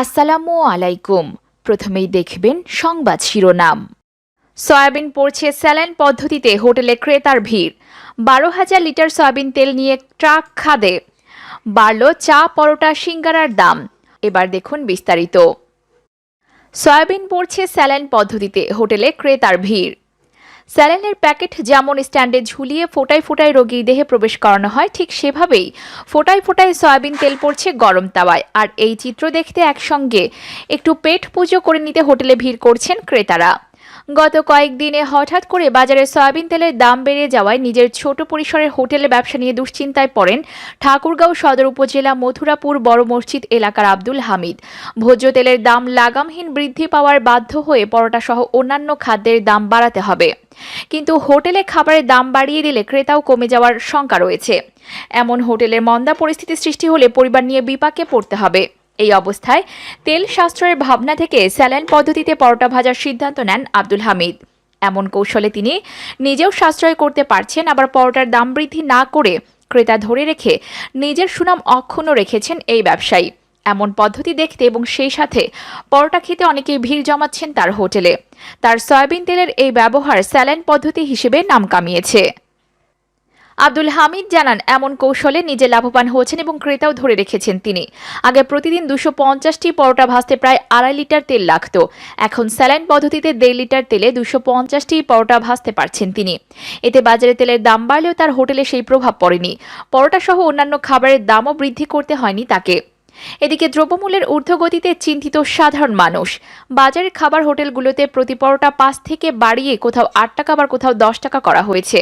আসসালামু আলাইকুম। প্রথমেই দেখবেন সংবাদ শিরোনাম। সয়াবিন পড়ছে স্যালাইন পদ্ধতিতে হোটেলে ক্রেতার ভিড়। বারো হাজার লিটার সয়াবিন তেল নিয়ে ট্রাক খাদে। বাড়ল চা, পরোটা, সিঙ্গারার দাম। এবার দেখুন বিস্তারিত। সয়াবিন পড়ছে স্যালাইন পদ্ধতিতে হোটেলে ক্রেতার ভিড়। স্যালাইনের প্যাকেট যেমন স্ট্যান্ডে ঝুলিয়ে ফোটাই ফোটায় রোগী দেহে প্রবেশ করানো হয়, ঠিক সেভাবেই ফোটায় ফোটায় সয়াবিন তেল পড়ছে গরম তাওয়ায়। আর এই চিত্র দেখতে একসঙ্গে একটু পেট পুজো করে নিতে হোটেলে ভিড় করছেন ক্রেতারা। গত কয়েকদিনে হঠাৎ করে বাজারে সয়াবিন তেলের দাম বেড়ে যাওয়ায় নিজের ছোট পরিসরের হোটেলে ব্যবসা নিয়ে দুশ্চিন্তায় পড়েন ঠাকুরগাঁও সদর উপজেলা মথুরাপুর বড় মসজিদ এলাকার আব্দুল হামিদ। ভোজ্য তেলের দাম লাগামহীন বৃদ্ধি পাওয়ার বাধ্য হয়ে পরোটা সহ অন্যান্য খাদ্যের দাম বাড়াতে হবে। কিন্তু হোটেলে খাবারের দাম বাড়িয়ে দিলে ক্রেতাও কমে যাওয়ার শঙ্কা রয়েছে। এমন হোটেলের মন্দা পরিস্থিতি সৃষ্টি হলে পরিবার নিয়ে বিপাকে পড়তে হবে। এই অবস্থায় তেল সাশ্রয়ের ভাবনা থেকে স্যালাইন পদ্ধতিতে পরোটা ভাজার সিদ্ধান্ত নেন আব্দুল হামিদ। এমন কৌশলে তিনি নিজেও সাশ্রয় করতে পারছেন, আবার পরোটার দাম বৃদ্ধি না করে ক্রেতা ধরে রেখে নিজের সুনাম অক্ষুণ্ণ রেখেছেন এই ব্যবসায়ী। এমন পদ্ধতি দেখতে এবং সেই সাথে পরোটা খেতে অনেকেই ভিড় জমাচ্ছেন তার হোটেলে। তার সয়াবিন তেলের এই ব্যবহার স্যালাইন পদ্ধতি হিসেবে নাম কামিয়েছে। আব্দুল হামিদ জানান, এমন কৌশলে নিজে লাভবান হয়েছেন এবং ক্রেতাও ধরে রেখেছেন তিনি। আগে প্রতিদিন দুশো পঞ্চাশটি পরোটা ভাজতে প্রায় আড়াই লিটার তেল লাগত। এখন স্যালাইন পদ্ধতিতে দেড় লিটার তেলে দুশো পঞ্চাশটি পরোটা ভাজতে পারছেন তিনি। এতে বাজারে তেলের দাম বাড়লেও তার হোটেলে সেই প্রভাব পড়েনি। পরোটা সহ অন্যান্য খাবারের দামও বৃদ্ধি করতে হয়নি তাকে। এদিকে দ্রব্যমূল্যের ঊর্ধ্বগতিতে চিন্তিত সাধারণ মানুষ। বাজারের খাবার হোটেলগুলোতে প্রতি পরোটা পাঁচ থেকে বাড়িয়ে কোথাও আট টাকা বা কোথাও দশ টাকা করা হয়েছে।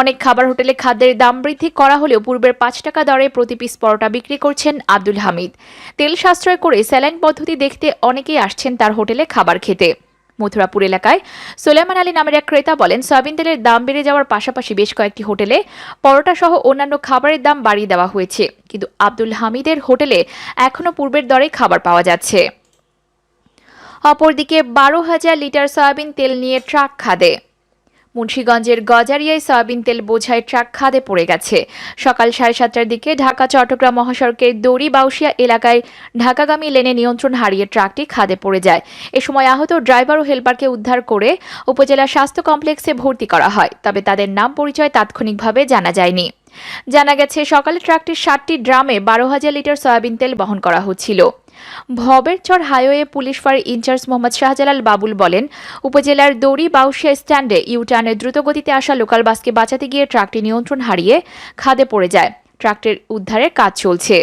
অনেক খাবার হোটেলে খাদ্যের দাম বৃদ্ধি করা হলেও পূর্বের পাঁচ টাকা দরে প্রতি পিস পরোটা বিক্রি করছেন আব্দুল হামিদ। তেল সাশ্রয় করে স্যালাইন পদ্ধতি দেখতে অনেকেই আসছেন তার হোটেলে খাবার খেতে। মথুরাপুর এলাকায়। সোলেমান আলী নামের এক ক্রেতা বলেন, সয়াবিন তেলের দাম বেড়ে যাওয়ার পাশাপাশি বেশ কয়েকটি হোটেলে পরোটা সহ অন্যান্য খাবারের দাম বাড়িয়ে দেওয়া হয়েছে। কিন্তু আব্দুল হামিদের হোটেলে এখনও পূর্বের দরে খাবার পাওয়া যাচ্ছে। অপরদিকে বারো হাজার লিটার সয়াবিন তেল নিয়ে ট্রাক খাদে। মুন্সীগঞ্জের গজারিয়ায় সয়াবিন তেল বোঝায় ট্রাক খাদে পড়ে গেছে। সকাল সাড়ে সাতটার দিকে ঢাকা, চট্টগ্রাম মহাসড়কের দড়ি বাউসিয়া এলাকায় ঢাকাগামী লেনে নিয়ন্ত্রণ হারিয়ে ট্রাকটি খাদে পড়ে যায়। এ সময় আহত ড্রাইভার ও হেলপারকে উদ্ধার করে উপজেলা স্বাস্থ্য কমপ্লেক্সে ভর্তি করা হয়, তবে তাদের নাম পরিচয় তাৎক্ষণিকভাবে জানা যায়নি। জানা গেছে, সকালে ট্রাকটির ষাটটি ড্রামে বারো হাজার লিটার সয়াবিন তেল বহন করা হচ্ছিল। ভবের চর হাইওয়ে পুলিশ ফাঁড়ির ইনচার্জ মোহাম্মদ শাহজালাল বাবুল বলেন, উপজেলার দড়ি বাউসিয়া স্ট্যান্ডে ইউটার্নে দ্রুতগতিতে আসা লোকাল বাসকে বাঁচাতে গিয়ে ট্রাকটি নিয়ন্ত্রণ হারিয়ে খাদে পড়ে যায়। ট্রাকটির উদ্ধারের কাজ চলছে।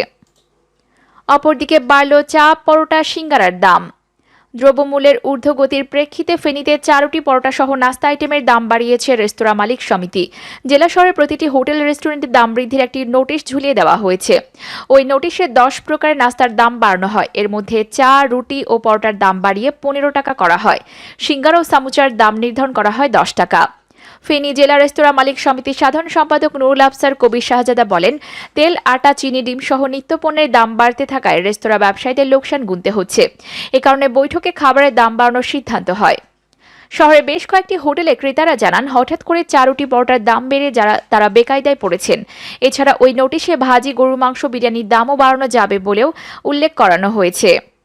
অপরদিকে বাড়ল চা পরোটা সিঙ্গারার দাম। দ্রব্যমূল্যের ঊর্ধ্বগতির প্রেক্ষিতে ফেনীতে চারটি পরোটা সহ নাস্তা আইটেমের দাম বাড়িয়েছে রেস্তোরাঁ মালিক সমিতি। জেলা শহরের প্রতিটি হোটেল রেস্টুরেন্টের দাম বৃদ্ধির একটি নোটিশ ঝুলিয়ে দেওয়া হয়েছে। ওই নোটিশে দশ প্রকারের নাস্তার দাম বাড়ানো হয়। এর মধ্যে চা, রুটি ও পরোটার দাম বাড়িয়ে পনেরো টাকা করা হয়। সিঙ্গার ও সামুচার দাম নির্ধারণ করা হয় দশ টাকা। ফেনী জেলা রেস্তোরাঁ মালিক সমিতির সাধারণ সম্পাদক নুরুল আফসার কবির শাহজাদা বলেন, তেল, আটা, চিনি, ডিম সহ নিত্যপণ্যের দাম বাড়তে থাকায় রেস্তোরাঁ ব্যবসায়ীদের লোকসান গুনতে হচ্ছে। এ কারণে বৈঠকে খাবারের দাম বাড়ানোর সিদ্ধান্ত হয়। শহরে বেশ কয়েকটি হোটেলে ক্রেতারা জানান, হঠাৎ করে চারুটি পরোটার দাম বেড়ে যারা, তারা বেকায়দায় পড়েছেন। এছাড়া ওই নোটিশে ভাজি, গরুর মাংস, বিরিয়ানির দামও বাড়ানো যাবে বলেও উল্লেখ করানো হয়েছে।